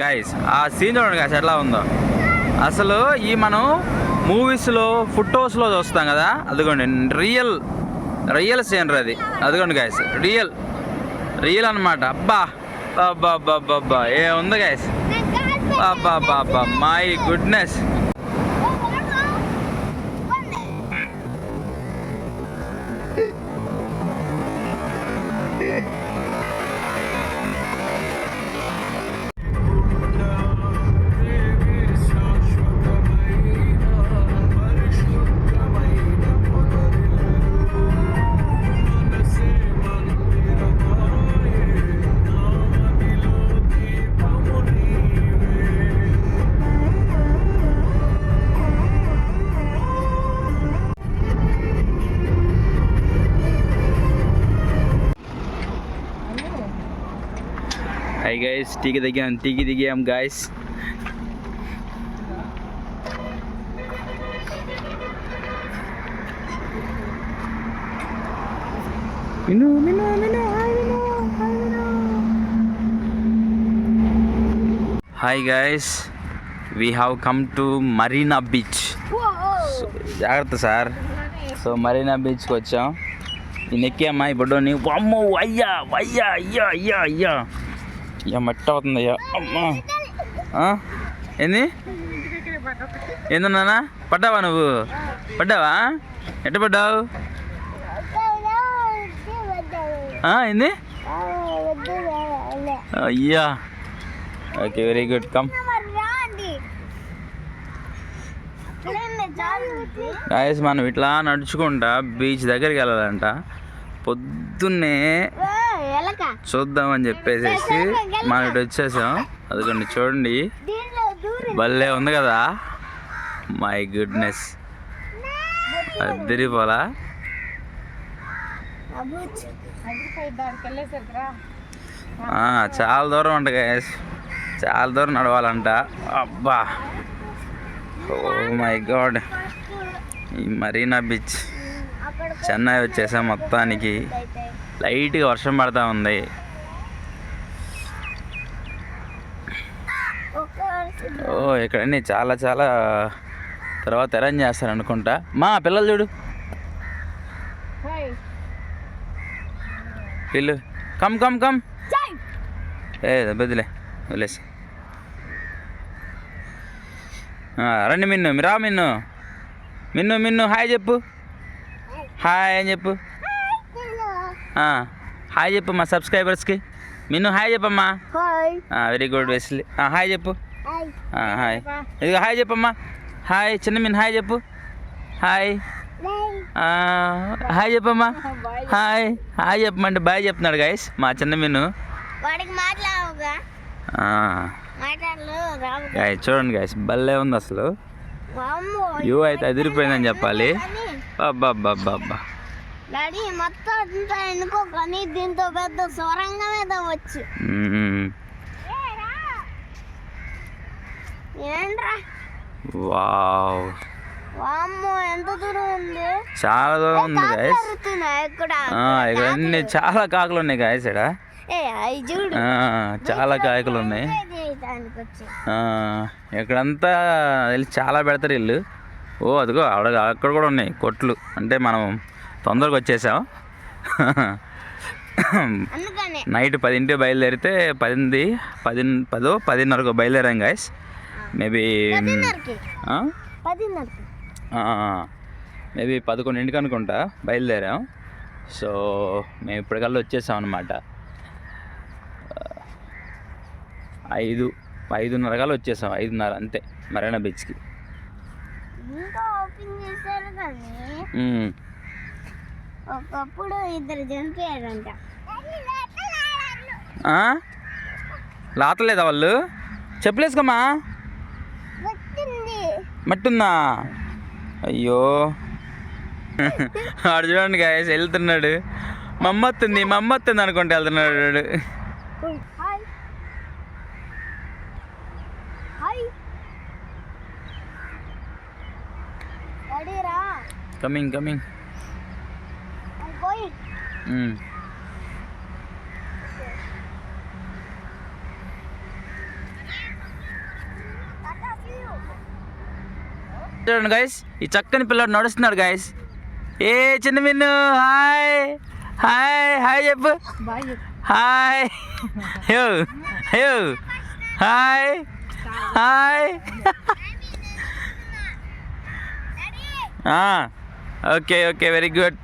Guys ఆ scene చూడండి guys ఎట్లా ఉందో. అసలు ఈ మనం మూవీస్లో ఫుటోస్లో చూస్తాం కదా అదిగోండి రియల్ రియల్ సీనరీ అది. అదిగోండి గాయస్ రియల్ రియల్ అనమాట అబ్బా అబ్బా అబ్బా అబ్బా అబ్బా ఏ ఉంది గాయస్ అబ్బా అబ్బా అబ్బా మై గుడ్నెస్ హై గైస్ టీకి దిగాం టీకి దిగాం guys Minu Minu Minu hi Minu hi Minu hi guys we have come to Marina beach జాగ్రత్త సార్ సో మరీనా బీచ్కి వచ్చాం ఈ నెక్కామా ఈ బొడ్డోని అమ్మో అయ్యా అయ్యా అయ్యా అయ్యా అయ్యా ఇక మట్టి అవుతుంది అయ్యా అమ్మా. ఏంది? ఏంది నాన్న? పడ్డావా నువ్వు? పడ్డావా? ఎట్ట పడ్డావు? ఏంది? అయ్యా. Okay very good. Come. Guys మనం ఇట్లా నడుచుకుంటా బీచ్ దగ్గరికి వెళ్ళాలంట. పొద్దున్నే చూద్దామని చెప్పేసేసి మనం ఇటు వచ్చేసాం. అదిగోండి చూడండి. భలే ఉంది కదా. మై గుడ్నెస్ అద్దరిపోలా? చాలా దూరం అంట గైస్. చాలా దూరం నడవాలంట. అబ్బా. ఓ మై గాడ్ ఈ మరీనా బీచ్. చెన్నై వచ్చేసాం మొత్తానికి. లైట్గా వర్షం పడతా ఉంది. ఓ ఇక్కడన్నీ చాలా చాలా తర్వాత అరేంజ్ చేస్తారు అనుకుంటా మా పిల్లలు చూడు. పిల్లు. Come come come. ఏ బదిలే వదిలేసి. రండి మిన్ను. రా మిన్ను. మిన్ను మిన్ను హాయ్ చెప్పు. హాయ్ అని చెప్పు. హాయ్ చెప్పు మా సబ్స్క్రైబర్స్కి. మిన్ను హాయ్ చెప్పమ్మా. Hi. Very good Wesley. Hi చెప్పు. హాయ్. ఆ, హాయ్. చెప్పమ్మా. హాయ్ చిన్న మిన్ హాయ్ చెప్పు. హాయ్. ఆ, హాయ్ చెప్పమ్మా. హాయ్. హాయ్ చెప్పమంటే బాయ్ చెప్తున్నాడు గాయస్ మా చిన్న మిన్ను. చూడండి గాయస్ భలే ఉంది అసలు. వ్యూ అయితే అదిరిపోయిందని చెప్పాలి. అబ్బా డాడీ మొత్తం ఎన్నుకో కానీ దీంతో పెద్ద సొరంగం మీద వచ్చు. ఏంట్రా? వావ్. వామ్మో ఎంత దూరం ఉంది? చాలా దూరం ఉంది గాయస్ ఇక్కడ? అన్ని చాలా కాకులు ఉన్నాయి గాయస్ ఇక్కడ. చాలా కాయకులు ఉన్నాయి. ఇక్కడంతా వెళ్ళి చాలా పెడతారు ఇల్లు. ఓ అదిగో అక్కడ అక్కడ కూడా ఉన్నాయి కొట్లు. అంటే మనం తొందరగా వచ్చేసాం అందుకనే. నైట్ పదింటికి బయలుదేరితే పదింది పది పదో పదిన్నరకు బయలుదేరాం గాయస్ మేబీ మేబీ పదకొండింటికి అనుకుంటా బయలుదేరాం. సో మేము ఇప్పటికల్లా వచ్చేసాం అనమాట ఐదు ఐదున్నర కల్లా వచ్చేసాం. ఐదున్నర అంతే. మరైనా బీచ్కి ఇంకా ఓపెన్ చేశారు కానీ మ్మ్. ఒకప్పుడు ఇద్దరు చనిపోయారంట? లాతలేదా వాళ్ళు? చెప్పలేసుకోమా మట్టుందా. అయ్యో. వాడు చూడండి గాయస్ వెళ్తున్నాడు. మా అమ్మ వస్తుంది మా అమ్మ వస్తుంది అనుకుంటే వెళ్తున్నాడు కమింగ్ కమింగ్. చూడండి గైస్ ఈ చక్కని పిల్లడు నడుస్తున్నాడు గైస్ ఏ చిన్న మిన్ను హాయ్. హాయ్ హాయ్ చెప్పు. హాయ్. హో హో hi. Hi. Okay okay very good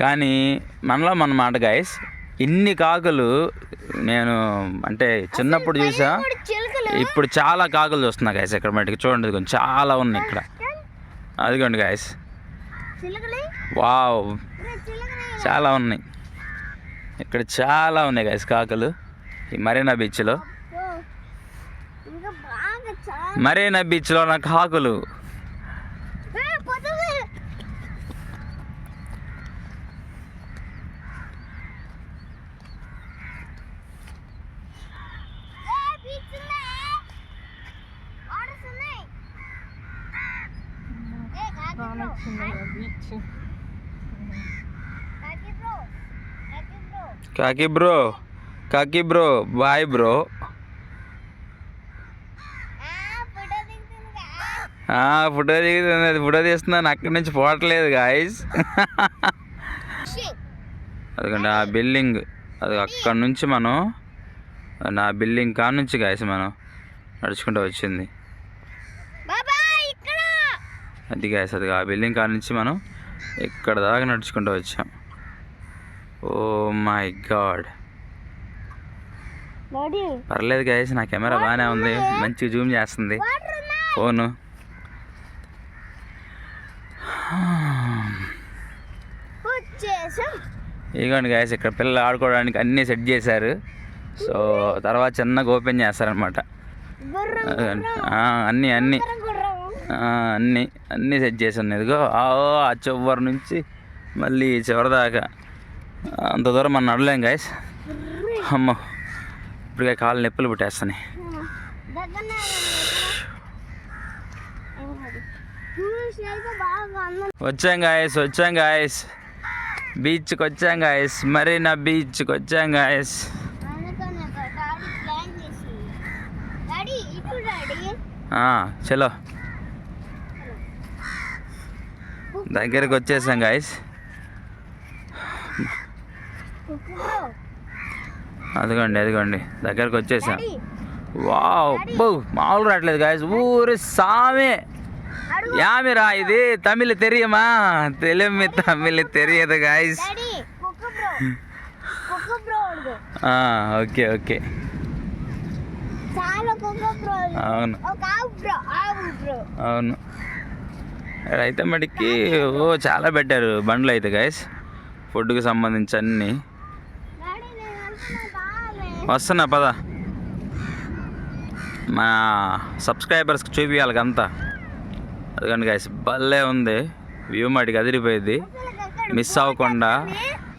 కానీ మనలో మన మాట గాయస్ ఇన్ని కాకులు నేను అంటే చిన్నప్పుడు చూసా. ఇప్పుడు చాలా కాకులు చూస్తున్నా గాయస్ ఇక్కడ మటుకు చూడండి ఇదిగోండి చాలా ఉన్నాయి ఇక్కడ. అదిగోండి గాయస్ వావ్. చాలా ఉన్నాయి. ఇక్కడ చాలా ఉన్నాయి గాయస్ కాకులు. ఈ మరీనా బీచ్లో. మరీనా బీచ్లో ఉన్న కాకులు ఏ, పొద్దునే. ఏ, బీచ్ ఉన్నాయి. వాటర్స్ ఉన్నాయి. ఏ, కాకి బ్రో. కాకి బ్రో. కాకి బ్రో. కాకి బ్రో కాకి బ్రో బాయ్ బ్రో. ఫోటో దిగుతుంది అది ఫోటో తీస్తున్నాను అక్కడి నుంచి పోవట్లేదు గాయస్ అదిగండి ఆ బిల్డింగ్ అది అక్కడి నుంచి మనం నా బిల్డింగ్ కాడ నుంచి గాయస్ మనం నడుచుకుంటూ వచ్చింది. అది గాయస్ అది ఆ బిల్డింగ్ కాడ నుంచి మనం ఇక్కడ దాకా నడుచుకుంటూ వచ్చాం. ఓ మై గాడ్ పర్లేదు గాయస్ నా కెమెరా బాగానే ఉంది. మంచిగా జూమ్ చేస్తుంది. ఫోను ఇదిగోండి గాయస్ ఇక్కడ పిల్లలు ఆడుకోవడానికి అన్నీ సెట్ చేశారు. సో తర్వాత చిన్నగా ఓపెన్ చేస్తారనమాట అన్నీ అన్నీ. అన్నీ అన్నీ సెట్ చేసి ఉన్నాయి. ఇదిగో ఆ చివరి నుంచి మళ్ళీ ఈ చివరి దాకా. అంత దూరం మనం నడలేం గాయస్ అమ్మో ఇప్పటికే కాళ్ళు నొప్పులు పుట్టేస్తున్నాయి. వచ్చాం గాయస్ వచ్చాం గాయస్ బీచ్కి వచ్చాం గాయస్ మరీనా బీచ్కి వచ్చాం గాయస్ చలో. దగ్గరికి వచ్చేసాం గాయస్ అదిగోండి అదిగోండి. దగ్గరికి వచ్చేసాం. బో మామూలు రావట్లేదు గాయస్. ఊరి సామే. యామిరా ఇది? తమిళ్ తెలియమా తెలుగు తమిళ్ తెలియదు గాయస్. Okay okay. అవును. అవును. అయితే మటుకి ఓ చాలా పెట్టారు బండ్లు అయితే గాయస్. ఫుడ్కి సంబంధించి అన్నీ డాడీ నేను వెళ్తున్నా బాగాలే వస్తున్నా పద. మా సబ్స్క్రైబర్స్కి చూపించాలి అంతా అదిగండి గాయస్ భలే ఉంది. వ్యూ మాటికి అదిరిపోయింది. మిస్ అవ్వకుండా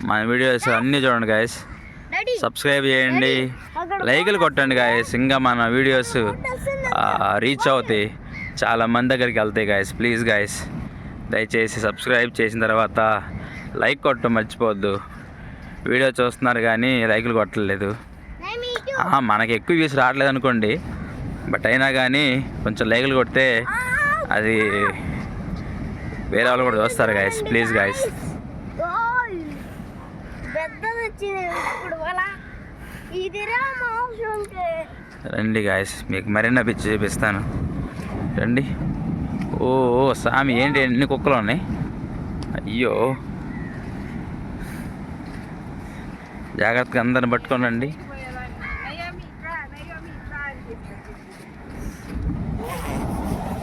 మన వీడియోస్ అన్నీ చూడండి గాయస్ సబ్స్క్రైబ్ చేయండి. లైకులు కొట్టండి గాయస్ ఇంకా మన వీడియోస్ రీచ్ అవుతాయి. చాలా మంది దగ్గరికి వెళ్తాయి గాయస్ ప్లీజ్ గాయస్ దయచేసి సబ్స్క్రైబ్ చేసిన తర్వాత లైక్ కొట్టడం మర్చిపోవద్దు. వీడియో చూస్తున్నారు కానీ లైకులు కొట్టలేదు. మనకి ఎక్కువ వ్యూస్ రావట్లేదు అనుకోండి బట్ అయినా కానీ కొంచెం లైకులు కొడితే అది వేరే వాళ్ళు కూడా చూస్తారు గాయస్ ప్లీజ్ గాయస్ రండి గాయస్ మీకు మరిన్న పిచ్చి చూపిస్తాను. రండి. ఓ సామి ఏంటి? ఎన్ని కుక్కలు ఉన్నాయి? అయ్యో. జాగ్రత్తగా అందరిని పట్టుకొని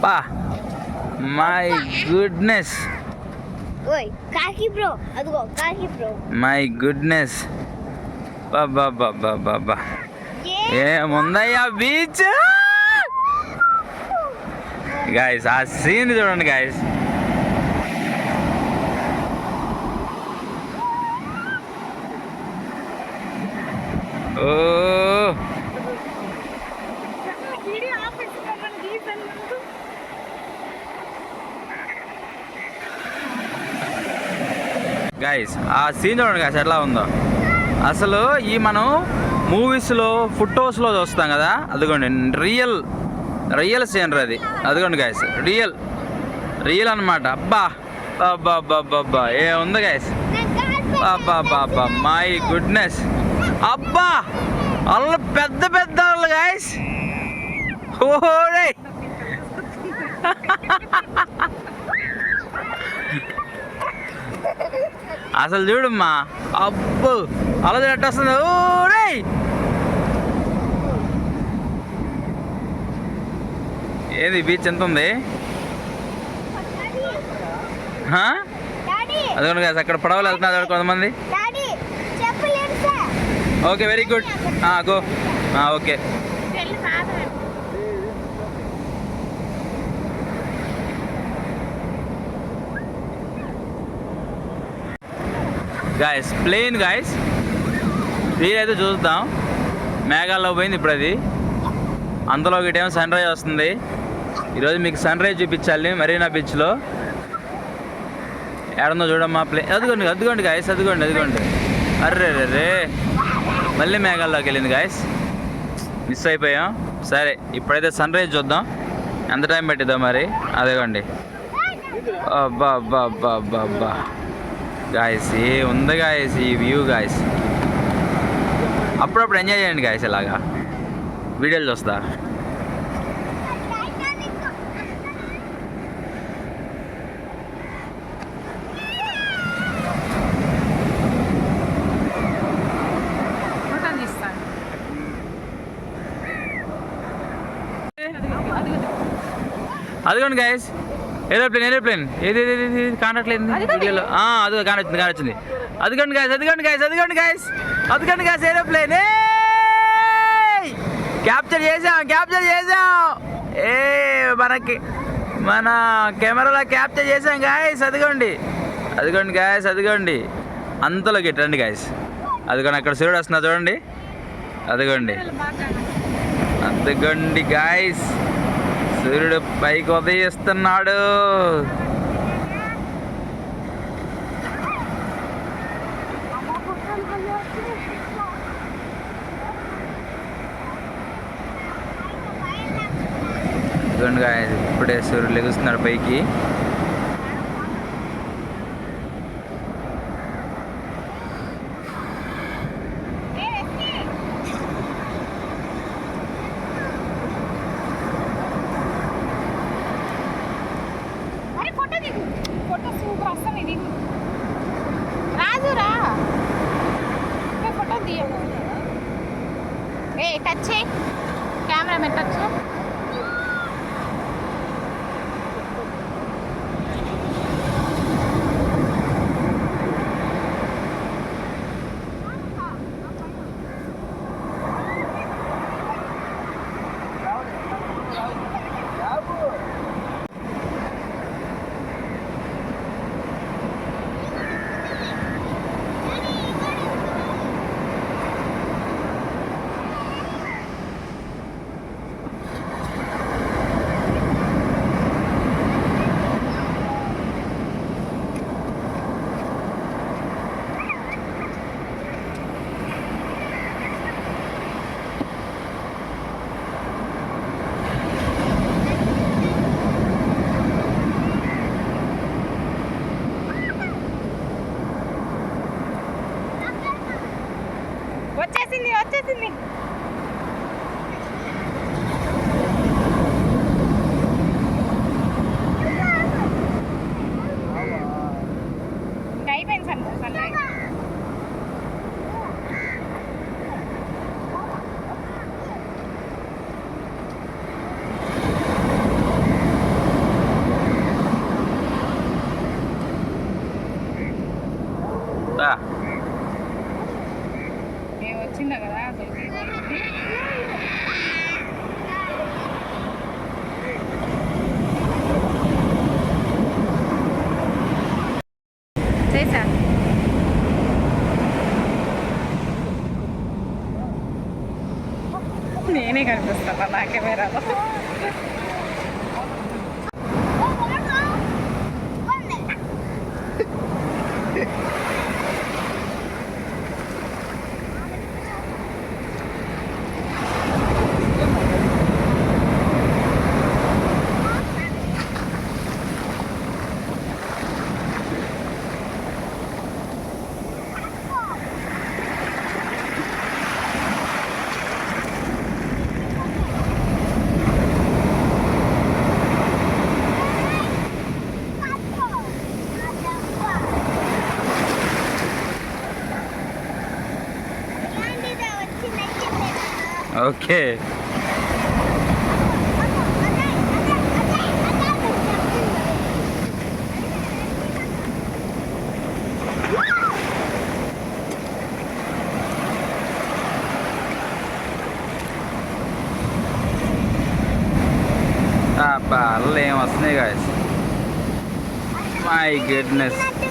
పా మై గుడ్నెస్ ఓయ్ కాకి బ్రో అదిగో కాకి బ్రో మై గుడ్నెస్ బాబా బాబా బాబా ఏ ఏముందయ్యా బీచ్ గాయస్ ఆ సీన్ చూడండి గాయస్ గైస్ ఆ సీన్ చూడండి గాయస్ ఎట్లా ఉందో. అసలు ఈ మనం మూవీస్లో ఫుటోస్లో చూస్తాం కదా అదిగోండి రియల్ రియల్ సీనరీ అది. అదిగోండి గాయస్ రియల్ రియల్ అనమాట అబ్బా అబ్బా అబ్బా అబ్బా అబ్బా ఏ ఉంది గాయస్ అబ్బా అబ్బా అబ్బా మై గుడ్నెస్ అబ్బా వాళ్ళు పెద్ద పెద్ద వాళ్ళు గాయస్ ఓడే అసలు చూడమ్మా. అబ్బో అలా ఎట్టొస్తుంది ఓడే ఏది బీచ్ ఎంత ఉంది? అదిగోండి guys, అక్కడ పడవలు వెళ్తున్నారు కొంతమంది. Okay very good. Go. Okay వెళ్ళి మాట్లాడు గాయస్ ప్లేన్ గాయస్ అయితే చూద్దాం. మేఘాల్లో పోయింది ఇప్పుడు అది అందులో ఒకటేమో సన్ రైజ్ వస్తుంది. ఈరోజు మీకు సన్ రైజ్ చూపించాలి మరీనా బీచ్లో ఎడందో చూడమ్మా ప్లే అదిగోండి అదిగోండి గాయస్ అదిగోండి అదిగోండి. అర్రే రే మళ్ళీ మేఘాల్లోకి వెళ్ళింది గాయస్ మిస్ అయిపోయాం. సరే ఇప్పుడైతే సన్ రైజ్ చూద్దాం. ఎంత టైం పెట్టిద్దాం మరి? అదిగోండి. అబ్బా అబ్బా అబ్బా అబ్బా అబ్బా గాయస్ ఏ ఉంది గాయస్ ఈ వ్యూ గాయస్ అప్పుడప్పుడు ఎంజాయ్ చేయండి గాయస్ ఇలాగా. వీడియోలు చూస్తా. అదిగోండి గాయస్ ఏరోప్లేన్ ఏరోప్లేన్. ఏది కానట్లేదు. వీడియోలో. అదిగో కానొచ్చింది కానొచ్చింది. అదిగోండి గాయస్ అదిగోండి గాయస్ అదిగోండి గాయస్ అదిగోండి గాయస్ ఏరోప్లేన్. క్యాప్చర్ చేసాం క్యాప్చర్ చేసాం ఏ మనకి మన కెమెరాలో క్యాప్చర్ చేసాం గాయస్. అదిగోండి. అదిగోండి గాయస్ అదిగోండి. అంతలోకి రండి గాయస్. అదిగోండి అక్కడ సూర్యుడు వస్తున్నా చూడండి. అదిగోండి. అదిగోండి గాయస్. సూర్యుడు పైకి ఉదయిస్తున్నాడు. ఇదిగోండి గాయస్ ఇప్పుడే సూర్యుడు లెగుస్తున్నాడు పైకి. এটা છે? ક્યામરા મેટક છે? నేనే Okay. Ah, pá, lembra-se, né, guys? My goodness.